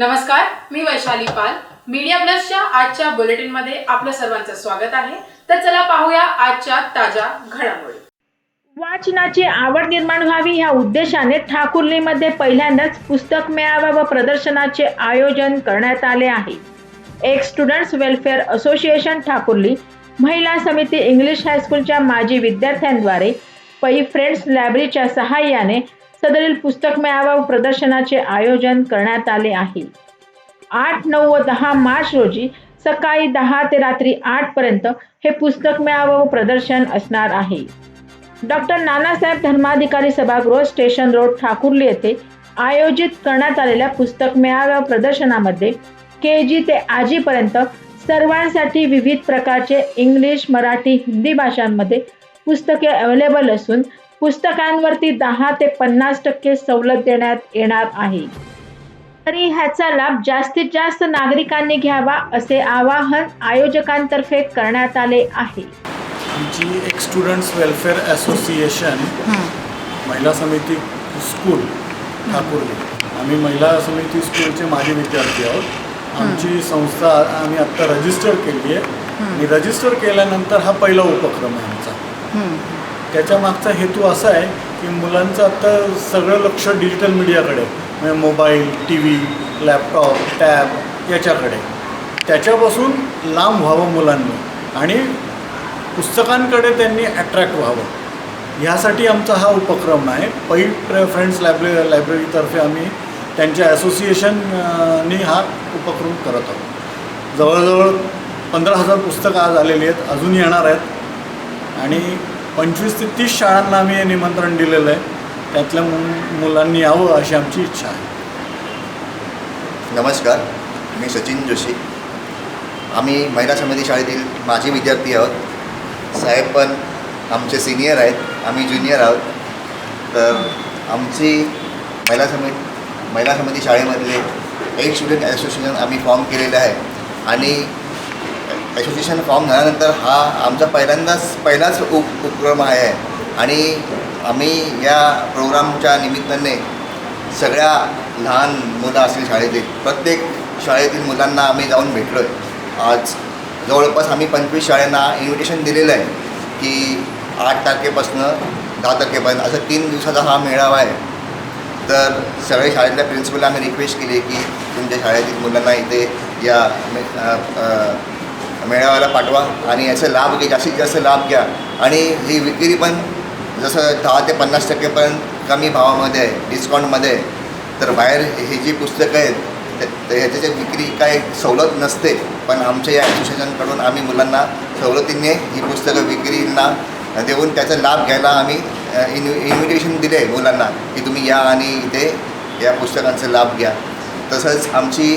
नमस्कार मी वैशाली पाल. मीडिया प्लसच्या आजच्या बुलेटिनमध्ये आपलं सर्वांचं स्वागत आहे. तर चला पाहूया आजच्या ताज्या घडामोडी. वाचनाची आवड निर्माण व्हावी ह्या उद्देशाने ठाकुर्लीमध्ये पहिल्यांदाच पुस्तक मेळावा व प्रदर्शनाचे आयोजन करण्यात आले आहे. एक स्टुडंट्स वेलफेअर असोसिएशन ठाकुर्ली महिला समिती इंग्लिश हायस्कूलच्या माजी विद्यार्थ्यांद्वारे पै फ्रेंड्स लायब्ररीच्या सहाय्याने सदरील पुस्तक मेळावा व प्रदर्शनाचे आयोजन करण्यात आले आहे. आठ नऊ व दहा मार्च रोजी सकाळी दहा ते रात्री आठ पर्यंत हे पुस्तक मेळावा व प्रदर्शन असणार आहे. डॉक्टर नानासाहेब धर्माधिकारी सभागृह स्टेशन रोड ठाकुर्ली येथे आयोजित करण्यात आलेल्या पुस्तक मेळाव्या प्रदर्शनामध्ये के जी ते आजीपर्यंत सर्वांसाठी विविध प्रकारचे इंग्लिश मराठी हिंदी भाषांमध्ये पुस्तके अवेलेबल असून पुस्तकांवरती दहा ते पन्नास टक्के सवलत देण्यात येणार आहे. तरी ह्याचा लाभ जास्तीत जास्त नागरिकांनी घ्यावा असे आवाहन आयोजकांतर्फे करण्यात आले आहे. आमची एक स्टुडंट्स वेलफेअर असोसिएशन महिला समिती स्कूल ठाकुर्ली. आम्ही महिला समिती स्कूलचे माजी विद्यार्थी आहोत. आमची संस्था आम्ही आत्ता रजिस्टर केली आहे. आणि रजिस्टर केल्यानंतर हा पहिला उपक्रम आहे आमचा. त्याच्या मागचा हेतू असा आहे की मुलांचं आत्ता सगळं लक्ष डिजिटल मीडियाकडे म्हणजे mobile T V laptop tab याच्याकडे त्याच्यापासून लांब व्हावं मुलांनी आणि पुस्तकांकडे त्यांनी अट्रॅक्ट व्हावं. ह्यासाठी आमचा हा उपक्रम आहे. पै फ्रेंड्स लायब्ररी लायब्ररीतर्फे आम्ही त्यांच्या असोसिएशननी हा उपक्रम करत आहोत. जवळजवळ पंधरा हजार पुस्तकं आज आलेली आहेत. अजून येणार आहेत. आणि पंचवीस ते तीस शाळांना आम्ही हे निमंत्रण दिलेलं आहे. त्यातल्या मु मुलांनी यावं अशी आमची इच्छा आहे. नमस्कार मी सचिन जोशी. आम्ही महिला समिती शाळेतील माजी विद्यार्थी आहोत. साहेब पण आमचे सिनियर आहेत. आम्ही ज्युनियर आहोत. तर आमची महिला समिती महिला समिती शाळेमधले एक स्टुडंट असोसिएशन आम्ही फॉर्म केलेलं आहे. आणि ॲसोसिएशन फॉर्म झाल्यानंतर हा आमचा पहिल्यांदाच पहिलाच उप उपक्रम आहे. आणि आम्ही या प्रोग्रामच्या निमित्ताने सगळ्या लहान मुलं असतील शाळेतील प्रत्येक शाळेतील मुलांना आम्ही जाऊन भेटलो आहे आज जवळपास आम्ही पंचवीस शाळांना इन्व्हिटेशन दिलेलं आहे की आठ तारखेपासून दहा तारखेपर्यंत असं तीन दिवसाचा हा मेळावा आहे. तर सगळ्या शाळेतल्या प्रिन्सिपलला आम्ही रिक्वेस्ट केली की तुमच्या शाळेतील मुलांना इथे या मेळाव्याला पाठवा आणि याचा लाभ घ्या जास्तीत जास्त लाभ घ्या. आणि ही विक्री पण जसं दहा ते पन्नास टक्केपर्यंत कमी भावामध्ये आहे डिस्काउंटमध्ये आहे तर बाहेर हे जी पुस्तकं आहेत ह्याच्या विक्री काय सवलत नसते पण आमच्या या असोसिएशनकडून आम्ही मुलांना सवलतीने ही पुस्तकं विक्रींना देऊन त्याचा लाभ घ्यायला आम्ही इन्व्हि इन्व्हिटेशन दिले आहे मुलांना की तुम्ही या आणि इथे या पुस्तकांचा लाभ घ्या. तसंच आमची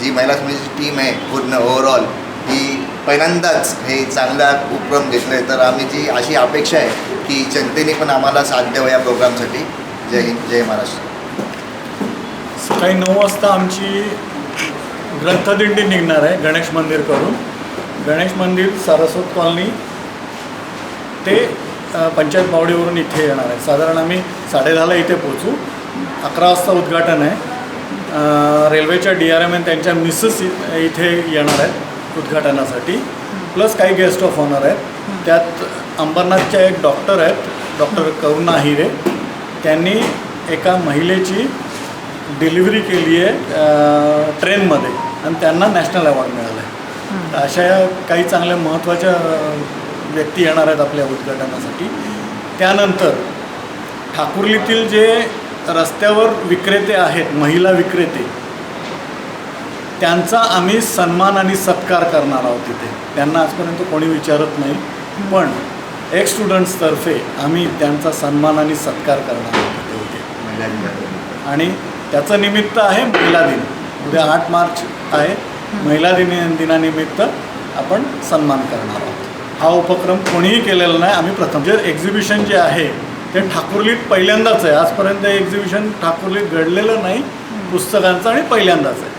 जी महिला समितीची टीम आहे पूर्ण ओव्हरऑल पहिल्यांदाच हे चांगला उपक्रम घेतलं आहे तर आम्ही जी अशी अपेक्षा आहे की जनतेने पण आम्हाला साथ द्यावं या प्रोग्रामसाठी. जय हिंद जय महाराष्ट्र. सकाळी नऊ वाजता आमची ग्रंथदिंडी निघणार आहे गणेश मंदिर करून. गणेश मंदिर सारस्वत कॉलनी ते पंचायत बावडीवरून इथे येणार आहे. साधारण आम्ही साडेदहाला इथे पोचू अकरा वाजता उद्घाटन आहे. रेल्वेच्या डी आर एम एन त्यांच्या मिसेस इ- इथे येणार आहेत. उद्घाटनासाठी. प्लस काही गेस्ट ऑफ ऑनर आहेत. त्यात अंबरनाथच्या एक डॉक्टर आहेत. डॉक्टर करुणा हिरे. त्यांनी एका महिलेची डिलिव्हरी केली आहे ट्रेनमध्ये. आणि त्यांना नॅशनल अवॉर्ड मिळाला आहे तर अशा काही चांगल्या महत्त्वाच्या व्यक्ती येणार आहेत आपल्या उद्घाटनासाठी. त्यानंतर ठाकुर्लीतील जे रस्त्यावर विक्रेते आहेत महिला विक्रेते त्यांचा आम्ही सन्मान आणि सत्कार करणार आहोत तिथे. त्यांना आजपर्यंत कोणी विचारत नाही पण एक स्टुडंट्सतर्फे आम्ही त्यांचा सन्मान आणि सत्कार करणार आहोत तिथे. उद्या आणि त्याचं निमित्त आहे महिला दिन. उद्या आठ मार्च आहे. महिला दिन दिनानिमित्त आपण सन्मान करणार आहोत. हा उपक्रम कोणीही केलेला नाही. आम्ही प्रथम जे एक्झिबिशन जे आहे ते ठाकुर्लीत पहिल्यांदाच आहे. आजपर्यंत एक्झिबिशन ठाकुर्लीत घडलेलं नाही. पुस्तकांचं आणि पहिल्यांदाच आहे.